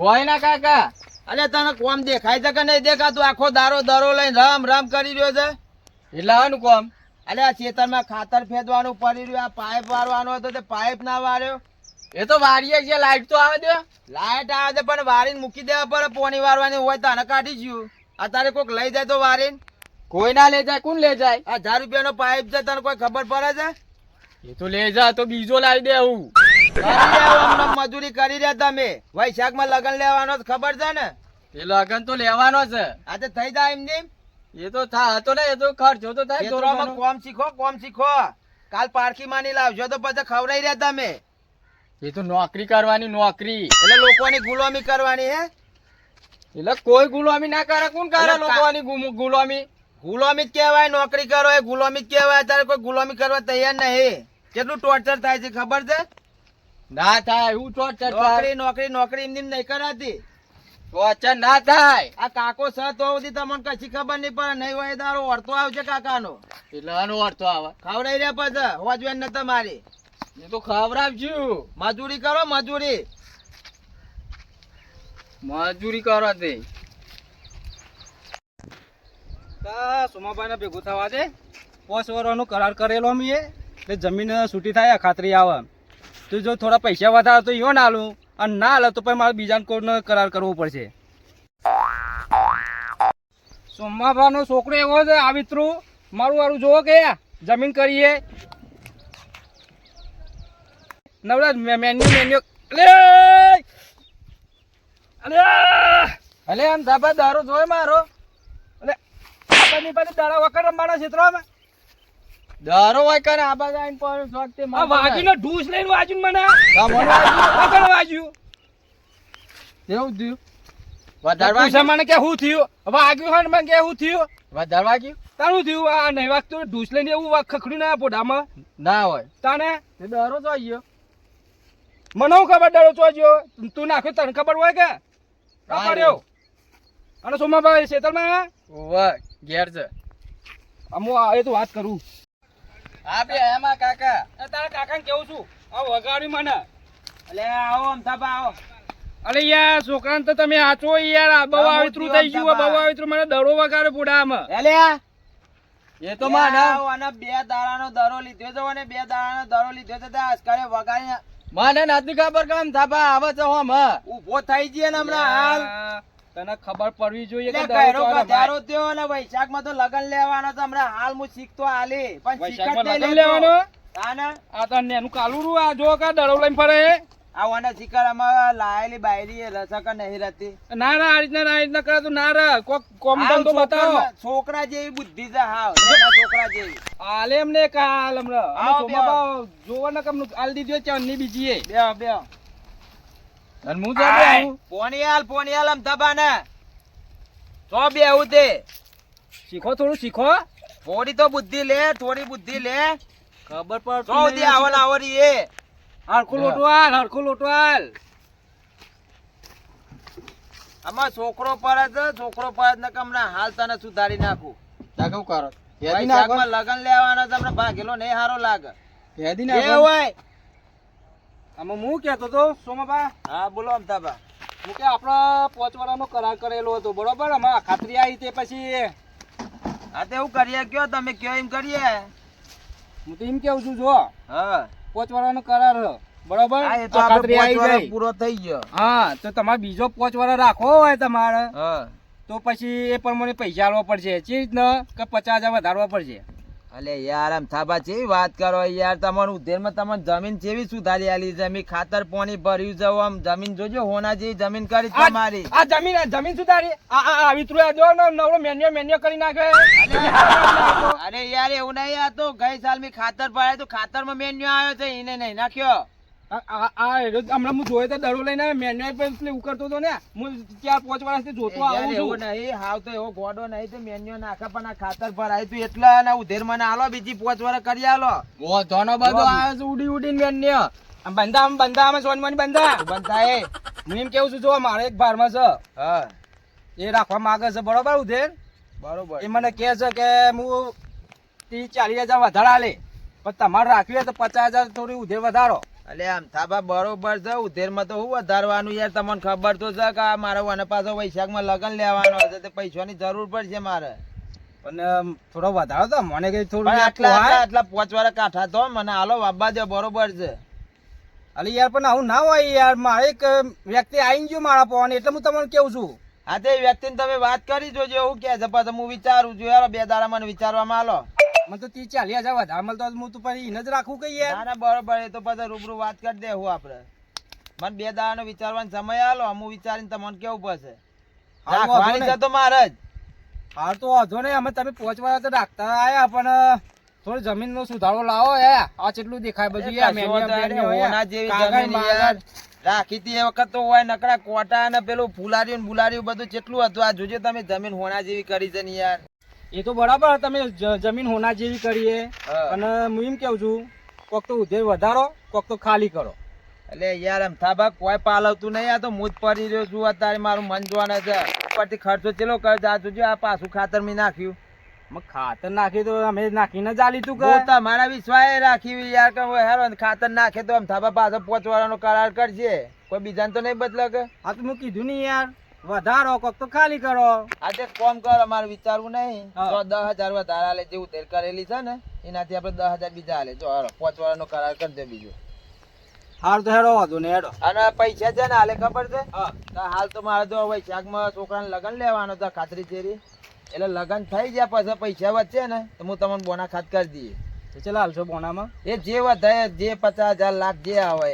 તું કોઈ ના કાકા. અરે તને કોમ દેખાય છે કે નહીં દેખાતું? આખો દારો દારો લઈને રામ રામ કરી રહ્યો છે. એટલે આવાનું કોમ? અરે આ ખેતરમાં ખાતર ફેંદવાનું પડી રહ્યું આ પાઇપ વારવાનો હતો તે પાઇપ ના વાર્યો એ તો વારીએ છે લાઈટ તો આવે દે લાઈટ આવે છે પણ વારીને મૂકી દેવા પડે પોણી વારવાની હોય તને કાઢી ગયું. અત્યારે કોઈક લઈ જાય તો વારીને કોઈ ના લે જાય કોણ લે જાય? આ હજાર રૂપિયાનો પાઇપ છે તને કોઈ ખબર પડે છે? એ તો લે જા તો બીજો લાવી દે હું મજૂરી કરી રહ્યા તમે. વૈશાખમાં લગન લેવાનો ખબર છે ને? એ લગન તો લેવાનો છે. આ તો થઈ જાય એમની એ તો થા હતો ને એ તો ખર્ચો તો થાય થોડો કોમ શીખો કોમ શીખો. કાલ પારખી માની લાવજો તો પછી ખવડાઈ રહ્યા તમે. એ તો નોકરી કરવાની નોકરી. એટલે લોકોની ગુલામી કરવાની હે? એટલે કોઈ ગુલામી ના કરે કોણ કરે લોકોની ગુલામી? ગુલામી જ કહેવાય નોકરી કરો એ ગુલામી જ કહેવાય અત્યારે કોઈ ગુલામી કરવા તૈયાર નહીં. કેટલું ટોર્ચર થાય છે ખબર છે? ના થાય એવું તો નોકરી નોકરી નોકરી એમની નહીં કરાતી. ટોર્ચર ના થાય. આ કાકો સત સુધી તમને કશી ખબર નહીં પડે નહીં હોય તારો ઓળતો આવશે કાકાનો. એટલે આનો અર્થ આવે. ખવડાઈ રહ્યા પછી હોજવેન ને તમારી. એ તો ખવડાવજો. મજૂરી કરો મજૂરી. મજૂરી કરો તે. સોમાભાઈ ભેગું થવા દે. પોસ વર્ષનો કરાર કરેલો મીએ એટલે જમીન છૂટી થાય ખાતરી આવે. તો જો થોડા પૈસા વધારે તો યો ના આલું. અને ના આલે તો પણ મારે બીજાને કોઈનો કરાર કરવો પડશે. સોમાભાનો છોકરો એવો છે, આવિત્રુ. મારું વારું જોવો કે જમીન કરીએ. નવરાજ મેન્યુ મેન્યુ અલે! અલે! અલે, આમ ધાબા દારો જોય મારો. અલે આપણની પાસે દાડા વખત રમવાના ક્ષેત્રમાં દારો હોય કરે આ બાજુ આઈને પર શોખ તે આ વાગીનો ઢૂસ લઈને વાજ્યું મને? આ મને. વગર વાજ્યું. કેવું થયું? વધારે છે મને કે શું થયું? વાગ્યું હોય ને મને કે શું થયું? વધારે વાગ્યું? તારું થયું? આ નહીં વાગતું ઢૂસ લઈને એવું ખખડ્યું ના પોડામાં ના હોય. તાને? તે દારો તો ગયો મને હું ખબર ડરો ચોજ્યો તું નાખ્યો તને ખબર હોય કે? ખબર હા, અને સોમાભાઈ શેતરમાં ઓવે ઘેર છે. અમુ એ તો વાત કરું. હા બે એમાં કાકા તારા કાકાને કેવું છું? આ વગાડ્યું મને. એટલે આવો અમથાબા આવો. અરે યાર છોકરાને તો તમે આચો યાર બહુ આવિત્રું થઈ ગયું બહુ આવિત્રું મને દડો વગાડે પોડામાં. એલે એ તો માં ના અને બે દાડાનો દરો લીધો છે અને બે દાડાનો દરો લીધો છે તે આજકાલે વગાડીને મને નથી ખબર કેમ થાપા? આવે છે હોમ હ ઊભો થઈ ને હમણાં હાલ. તને ખબર પડવી જોઈએ કે તો ગધારો થયો અને વૈશાખમાં તો લગન લેવાનો તો હમણાં હાલ હું શીખતો આલી પણ વૈશાખમાં લગન લેવાનો? આ તો નેનું કાલું રૂ આ જો કા દડો લઈને ફરે. આ શિકાર આમાં લાયેલી બાયરી રસક નહીં રહેતી ના ના આ રીતના આ રીતના કરે તો ના રે. કોક કોમ ધંધો બતાવો. છોકરા- જેવી બુદ્ધિ છે નાના છોકરા જેવી. આલે એમને કાલ હમણાં. જોવા ના કમ આલ દીધો ચાંદની બીજી એ? બે બેહો અને હું જાબે આવું પોણી હાલ પોણી હાલ તો બેહું તે શીખો થોડું શીખો. થોડી તો બુદ્ધિ લે થોડી બુદ્ધિ લે. ખબર પર તો સુધી આવન આવરી એ હરખું લોટવાલ હરખું લોટવાલ. આમાં છોકરો પડે છે છોકરો પડે ને કે હમણાં હાલ તને સુધારી નાખું. કરો. લગન લેવાના ભાગેલો નહીં હારો લાગે. હોય આમાં હું કહેતો તો સોમાબા? હા બોલો અમતાબા હું કે આપણો પાંચ વાળાનો કરાર કરેલો હતો બરોબર? આમાં ખાતરી આવી તે પછી. હા તે એવું કરીએ. કયો તમે કયો એમ કરીએ. હું તો એમ કેવું છું જો હા. પાંચ વાળાનો કરાર. બરોબર? હા, એ તો ખાતરી આવી જાય પૂરો થઈ ગયો. હા તો તમારે બીજો પાંચ વાળા રાખવો હોય તમારે. હા. તો પછી એ પ્રમાણે પૈસા આલવા પડશે. ચીજ રીતના? કે પચાસ હજાર વધારવા પડશે? અલે યાર આમ થાબા ચેવી વાત કરો યાર? તમારું ઉધેરમાં તમને જમીન ચેવી સુધારી આલી જમીન ખાતર પાણી ભર્યું જવું આમ જમીન જોજો હોના જેવી જમીન કરી તમારી. આ જમીન જમીન સુધારી. આ આ આવી આ જો નવરો મેન્યો મેન્યો કરી નાખે. અરે યાર એવું નહીં આ તો ગઈ સાલ મેં ખાતર ભરાય તો ખાતરમાં મેન્યુ આવ્યો છે એને નહીં નાખ્યો. હમણાં હું જોયો તો દડો લઈને મેન્યો પર હતો ને. હું ચાર પાંચ વર્ષથી જોતો આવું એવું છું. નહીં. હાવ તો એવો ગોડો નહીં તો મેન્યુ નાખે પણ આ ખાતર ભરાય તું એટલા ને ઉધેર મને આલો બીજી પાંચ વર્ષ કરી આલો. ઓ ધોનો બધો આવે છે ઉડી ઉડીને બંધા આમ બંધા આમ સોનમાની બંધા. બનતા એ. હું એમ કેવું છું જો મારે એક ભારમાં છે. હા. એ રાખવા માંગે છે. બરોબર ઉધેર? બરોબર. એ મને કહે છે કે હું ત્રીસ ચાલીસ હજાર વધારે લે પણ તમારે રાખ્યું હોય તો પચાસ હજાર થોડી ઉધેર વધારો. અલે આમ થાબા બરોબર છે ઉધેરમાં તો હું વધારવાનું યાર તમને ખબર તો છે કે મારે વને પાછો વૈશાખમાં લગન લેવાનો હશે તો પૈસાની જરૂર પડશે મારે. પણ થોડો વધારો તો મને કઈ થોડું આટલા આટલા પોચ વાળા કાંઠા તો મને હાલો વાબા દે બરોબર છે. અલી યાર પણ આવું ના હોય યાર મારે એક વ્યક્તિ આવી ગયો મારા પવન એટલે હું તમને કેવું છું? હા તે વ્યક્તિને તમે વાત કરી જોજો એવું કે છે પાછું હું વિચારું છું યાર બે દાડા મને વિચારવામાં હાલો. મને તો તી ચાલીસ હજાર વધારે મળતો હું તો પછી એને જ રાખું કઈ યાર? ના બરોબર એ તો પછી રૂબરૂ વાત કરી દેવું આપણે મને બે દાડાનો વિચારવાનો સમય આલો હું વિચારીને તમને કેવું પડશે? રાખવાની છે તો મારે જ. હાલ તો વાંધો નહીં. અમે તમે પહોંચવા તો રાખતા આયા પણ થોડી જમીન નો સુધારો લાવો હે. આ કેટલું દેખાય બધું જમીન યાર. રાખી હતી એ વખત તો હોય નકરા કોટા અને પેલું ફુલાર્યું ને બુલારીયું બધું કેટલું હતું આ જોજો તમે જમીન હોના જેવી કરી છે ને યાર. એ તો બરાબર તમે જમીન હોના જેવી કરીએ. અને હું એમ કેવું છું કોક તો ઉધેર વધારો કોક તો ખાલી કરો. એટલે યાર એમ થાબા કોઈ પાલવતું નહીં આ તો હું જ પડી રહ્યો છું અત્યારે મારું મન જોવાના છે. ઉપરથી ખર્ચો ચેલો કર જોજો આ પાછું ખાતર મેં નાખ્યું. ખાતર નાખી તો અમે નાખીને જ આલી તું કે તમારા વિશ્વાએ રાખી યાર કે હેરો ખાતર નાખે તો આમ થાબા પાછો પહોંચવાનો કરાર કરજે. કોઈ બીજાને તો નહીં બદલે કે. હા તો મેં કીધું નહીં યાર. વધારો કોક તો ખાલી કરો. આ તે કોમ કર અમારે વિચારવું નહીં. તો દસ હજાર વધારા લે જેવું તેલ કરેલી છે ને એનાથી આપણે દસ હજાર બીજા હાલે જો હારો પાંચ વાળાનો કરાર કરજો બીજો. હાલ તો હેડો વાંધો ને હેડો. અને પૈસા છે ને હાલે ખબર છે? હાલ તો મારે તો હવે જો છોકરાને લગન લેવાનો તો ખાતરી ચેરી એટલે લગન થઈ ગયા પછી પૈસા વધશે ને તો હું તમને બોના ખાત કરી દઈએ. તો ચાલ હાલશો બોનામાં. એ જે વધારે જે પચાસ હજાર લાખ જે આવે.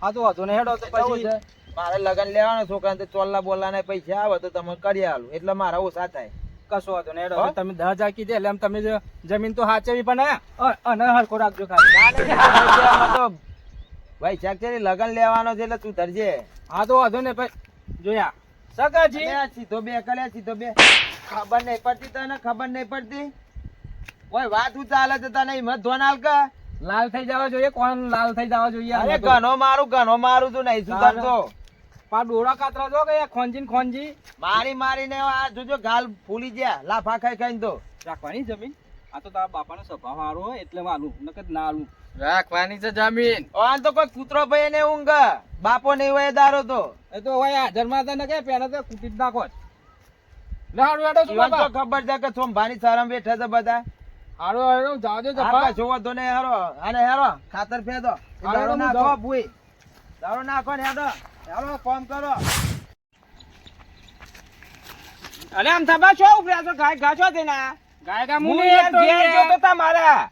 હા તો વાંધો ને હેડો તો પછી છે. મારે લગન લેવાનો છોકરાને તો ચોલ્લા બોલ્લા પૈસા આવે તો તમે કરી આલું. એટલે મારા ઓછા થાય. કશો વાંધો નહીં. તમે દહ જાકી દે એટલે આમ તમે જમીન તો હાચવી પણ અને હરખો રાખજો ખાલી. તો વૈશાખ છે લગન લેવાનો છે એટલે તું ધરજે હા તો વાંધો ને ભાઈ. જોયા. સગાજી? સીધો બે કર્યા સીધો બે. ખબર નહીં પડતી તને ખબર નહીં પડતી? ઓય વાત હું ચાલે છે તને હિંમત ધોન હાલ લાલ થઈ જવા જોઈએ કોણ લાલ થઈ જવા જોઈએ? અરે ઘણો મારું ઘણો મારું તું નહીં સુધરતો. પા ડોળા કાતરા જો કે ખોંજીન ને ખોંજી. મારી મારીને આ જોજો ગાલ ફૂલી ગયા. લાફા ખાઈ ખાઈને તો. રાખવાની જમીન? આ તો તારા બાપાનો સ્વભાવ સારો હોય એટલે વાલું નકર ના આલું. રાખવાની છે જમીન. આ તો કોઈ કૂતરો ભાઈ ને ઊંઘ. બાપો નહીં હોય દારો તો. એ તો હોય હાજરમાં તને કે પેલા તો કૂટી નાખો ખબર છે કે સોમભાની સારા બેઠા છે બધા. હારો હારો જાજો જપા. કશો તો ને હેરો. અને હેરો ખાતર ફેદો. દારો નાખો ભૂઈ. દારો નાખો ને હેડો. હેડો ફોન કરો. અરે આમ થબા છો ઉપરા છો? ગાય ઘા છો તેના? ગાય ગા મુની યાર ઘેર યાર. જોતો તા મારા.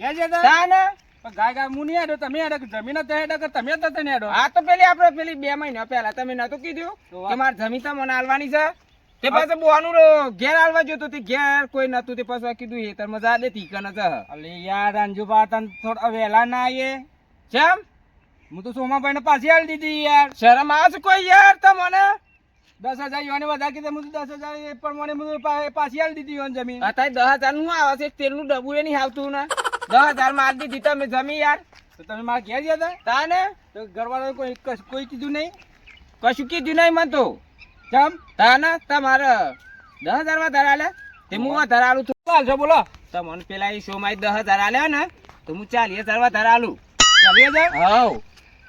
ઘેર જે તા? ને? પણ ગાય ગા મુની હેડો તમે હેડો જમીન તે હેડો તમે તો તને હેડો આ તો પેલી આપણે પેલી બે મહિના પહેલા તમે નતું કીધું કે માર જમીન તો મને આલવાની છે. તે પાછો બોવાનું ઘેર આલવા જોતો તે ઘેર કોઈ નતું તે પાછું કીધું એ તર મજા દે તીકન છે અલે યાર અંજુબા તને થોડા વહેલા ના આયે. કેમ હું તો સોમાભાઈ ને પાછી આલી દીધી યાર. શરમ આવે છે કોઈ યાર તમને? દસ હજાર યુવાને વધારે કીધે હું દસ હજાર એ પણ મને પા- પાછી આલી દીધી યુવાન જમીન. અત્યારે દસ હજારનું આવે છે? તેલનું ડબ્બુ એ નહીં આવતું ને? દસ હજારમાં દીધી તમે જમી યાર. તો તમે મારા ઘેર ગયા હતા? તા ને? તો ઘરવાળા કોઈ કોઈ કીધું નહીં? કશું કીધું નહીં મને તો. જમ. તા ને? તમારે દસ હજારમાં ધરાલે તે હું વધારે આલું છું. ચાલશો બોલો. તમને પેલા એ શો માં દસ હજાર આલ્યા ને તો હું ચાલીસ હજારમાં ધરાલું ચાલીસ હજાર? તો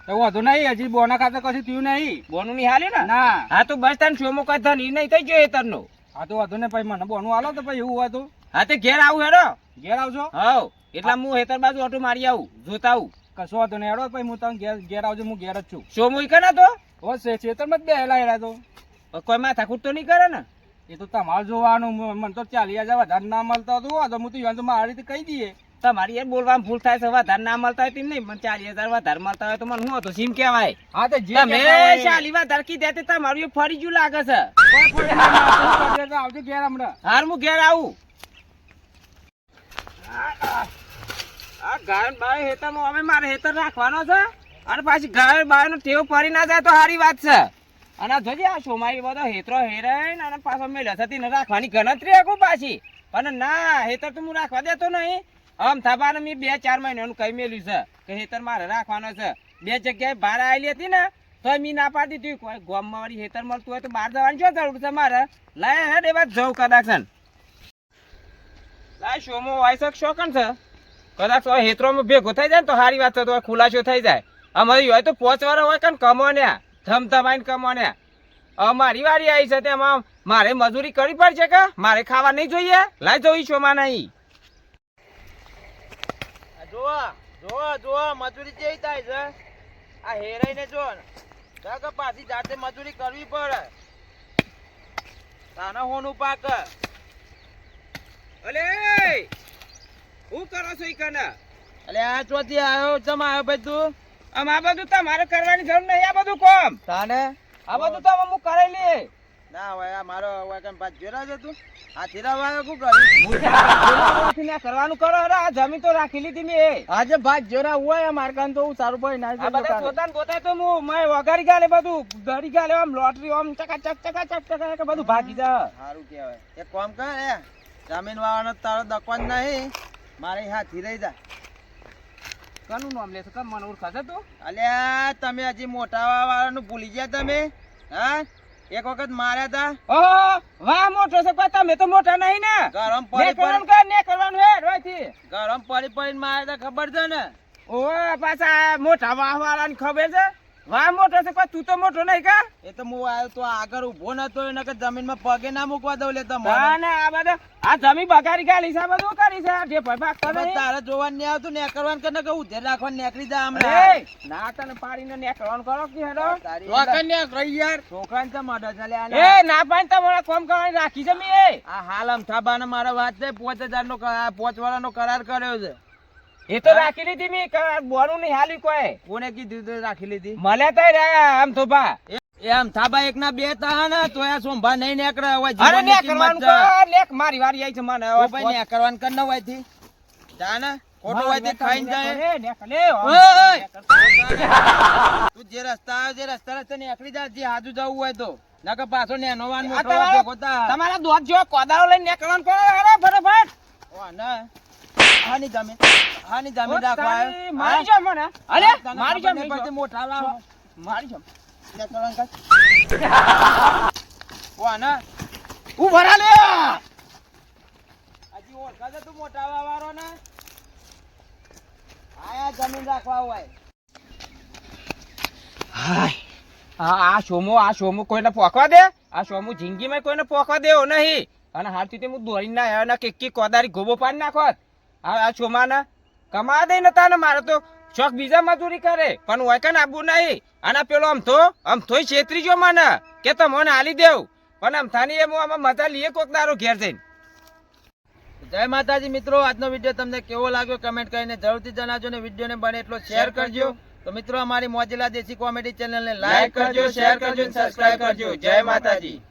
વાંધો નહીં હજી બોના ખાતે કશું થયું નહીં. બોનું નહીં હાલે ને? ના. હા તો બસ તને શો માં કઈ ધન નહીં થઈ ગયો હેતર નો હા તો વાંધો નહીં ભાઈ મને બોનું હાલો તો પછી એવું હોય તો હા તે ઘેર આવું હેડો. ઘેર આવજો. હવ એટલા હું હેતર બાજુ ઓટો મારી આવું જોતા આવું. કશો વાંધો નહીં હેડો પછી હું તમે ઘેર ઘેર આવજો હું ઘેર જ છું. શો ઈ કના તો? હો છે જ બેહેલા હેલા તો. કોઈ માથા ખૂટ તો નહીં કરે ને? એ તો તમારે જોવાનું મને તો ચાલી હજાર વધારે ના મળતા હતું વાંધો હું તો તો મારી રીતે કહી દઈએ. તમારી યાર બોલવામાં ભૂલ થાય છે વધારે ના મળતા હોય તેમ નહીં મને ચાલીસ હજાર વધારે મળતા હોય તો મને હું હતું? સીમ કહેવાય. હા તો જે તમે. ચાલી વધારે કીધે તે તમારું ફરી ગયું લાગે છે. આવજો ઘેર હમણાં. હાર હું ઘેર આવું. આ ગાય બાય હેતરમાં અમે મારે હેતર રાખવાનો છે. અને પાછી ગાય નો ટેવ પડી ના જાય તો સારી વાત છે. અને જોજે આ સોમાઈ બધો હેતરો હેરાઈ અને પાછો મેલ્યો છે. તેને રાખવાની ગણતરી આખું પાછી. પણ ના હેતર તો હું રાખવા દેતો નહીં. આમ થવાનું મેં બે ચાર મહિનાનું કહી મેલ્યું છે. કે હેતર મારે રાખવાનો છે. બે જગ્યાએ બહાર આવેલી હતી ને તો મી ના પાડી દીધું. ગામમાં વાળી હેતર મળતું હોય તો બહાર જવાની શું જરૂર છે મારે? લાય હે એ વાત જવું કદાચ લાય શોમો વાય શક શોકન છે? કદાચ હેતરોમાં ભેગો થઈ જાય ને તો સારી વાત છે, તો ખુલાસો થઈ જાય. અમારી હોય તો પોચ વાળા હોય કન કમોન્યા ધમ ધમાઈને કમોન્યા ને અમારી વારી આવી છે તેમાં મારે મજૂરી કરવી પડશે કે? મારે ખાવા નહીં જોઈએ? લાઈ જવું શોમાં નહીં. આ જોવો જોવો જોવો મજૂરી કેવી થાય છે? આ હેરાઈને જો કે પાછી જાતે મજૂરી કરવી પડે. તાને હોનું પાક અલે હું કરો છો ઈ કને આ ચોથી આવ્યો ચમ આવ્યો ભાઈ તું આમ આ બધું તમારે કરવાની જરૂર નહીં આ બધું કોમ? તાને? આ બધું તો હું કરેલી. ના હવે આ મારો કઈ પાછ જોરા છે તું આ થીરા વાયો શું કરી ને કરવાનું કરો અરે આ જમીન તો રાખી લીધી મેં. આજે ભાત જોરા હોય આ કાન તો હું સારું ભાઈ ના બધા પોતા તો હું મેં વગાડી ગાલે બધું ગળી ગાલે આમ લોટરી આમ ચકાચક ચકા કે બધું ભાગી જા સારું કહેવાય. એક કામ કર એ જમીન વાળાનો તારો દકવાન નહીં મારે હાથી રહી જા. કનું નામ લેશો? કમ મને ઓળખાશે તું? અલ્યા તમે હજી મોટા વાળાનું ભૂલી ગયા તમે હા? એક વખત માર્યા તા? ઓહો વાહ મોટો છે પણ તમે તો મોટા નહીં ને. ગરમ પડી પડી કર ને કરવાનું હે રોયથી? ગરમ પડી પડીને માર્યા તા ખબર છે ને? ઓય પાછા મોટા વાહ વાળાની ખબર છે? વાહ મોટો છે પણ તું તો મોટો નહીં કા? એ તો હું આવ્યો તો આગળ ઊભો નતો એને કે જમીનમાં પગે ના મૂકવા દઉં લે ના તમારે ના આ બધા આ જમીન બગાડી ગાલી છે બધું કરી છે આ જે ભાઈ ભાગ કરે તારે જોવાનું નહીં આવતું ને કરવાનું કે ને કે ઉધે રાખવાનું નીકળી જા આમ હમણાં ના તને પાડીને નેકળવાનું કરો કે હેડો. રોકન ને રહી યાર? છોકરાને તો મદદ ચાલે આ એ ના પાણી તમારા કોમ કરવાની રાખી છે મેં એ. આ હાલ અમથાબાને મારા વાત છે પાંચ હજાર નો પાંચ વાળાનો કરાર કર્યો છે. એ તો રાખી લીધી મેં બોનું નહીં હાલી કોઈ. કોને કીધું તું રાખી લીધી? મને તો આમ તો ભા એ થાબા એક ના બે તા ને તો એ સોંભા નહીં નીકળે હોય અરે મારી વારી આવી છે મને ઓ ભાઈ નેકળવાનું કર ને હોયથી. જા ને ખોટું હોયથી ખાઈ જાય. તું જે રસ્તા આવે જે રસ્તા રસ્તે નીકળી જા જે હાજુ જવું હોય તો. નકર પાછો વાન મોટો વાન ભેગો તમારા દોત જેવો કોદાળો લઈને નેકળવાનું કરો અરે ફટાફટ. ઓ, ના. હાની જમીન હાની જમીન રાખવા આવ્યો? મારી હા? જામ મને? અરે મારી ખબર જામ નહીં નહીં મોટા લાવો. મારી જામ. નેકળવાનું કર. વા ના. ઉ ભરા લે. આજી ઓળખા છે તું મોટા વાવારો ને? આયા જમીન રાખવા હોય. હાય. આ સોમો આ સોમો કોઈને પોકવા દે? આ સોમો જિંદગીમાં કોઈને પોકવા દેવો નહીં. અને હાલથી તે હું દોરીને આવ્યો ને કેકી કોદારી ગોબો પાડી નાખોત આ શોમાના કમા દે ને મારે તો શોખ બીજા મજૂરી કરે. પણ હોય કને આબુ નહીં. અને પેલો આમ તો આમ થોય છેતરી જો મને. કે તો મને હાલી દેવ. પણ આમ થાની એમ આમાં મજા લઈએ કોક દારો ઘેર જઈને. જય માતાજી મિત્રો આજનો વીડિયો તમને કેવો લાગ્યો કમેન્ટ કરીને જરૂરથી જણાવજો ને વિડીયોને બને એટલો શેર કરજો. તો મિત્રો અમારી મોજીલા દેશી કોમેડી ચેનલને લાઈક કરજો શેર કરજો સબસ્ક્રાઇબ કરજો જય માતાજી.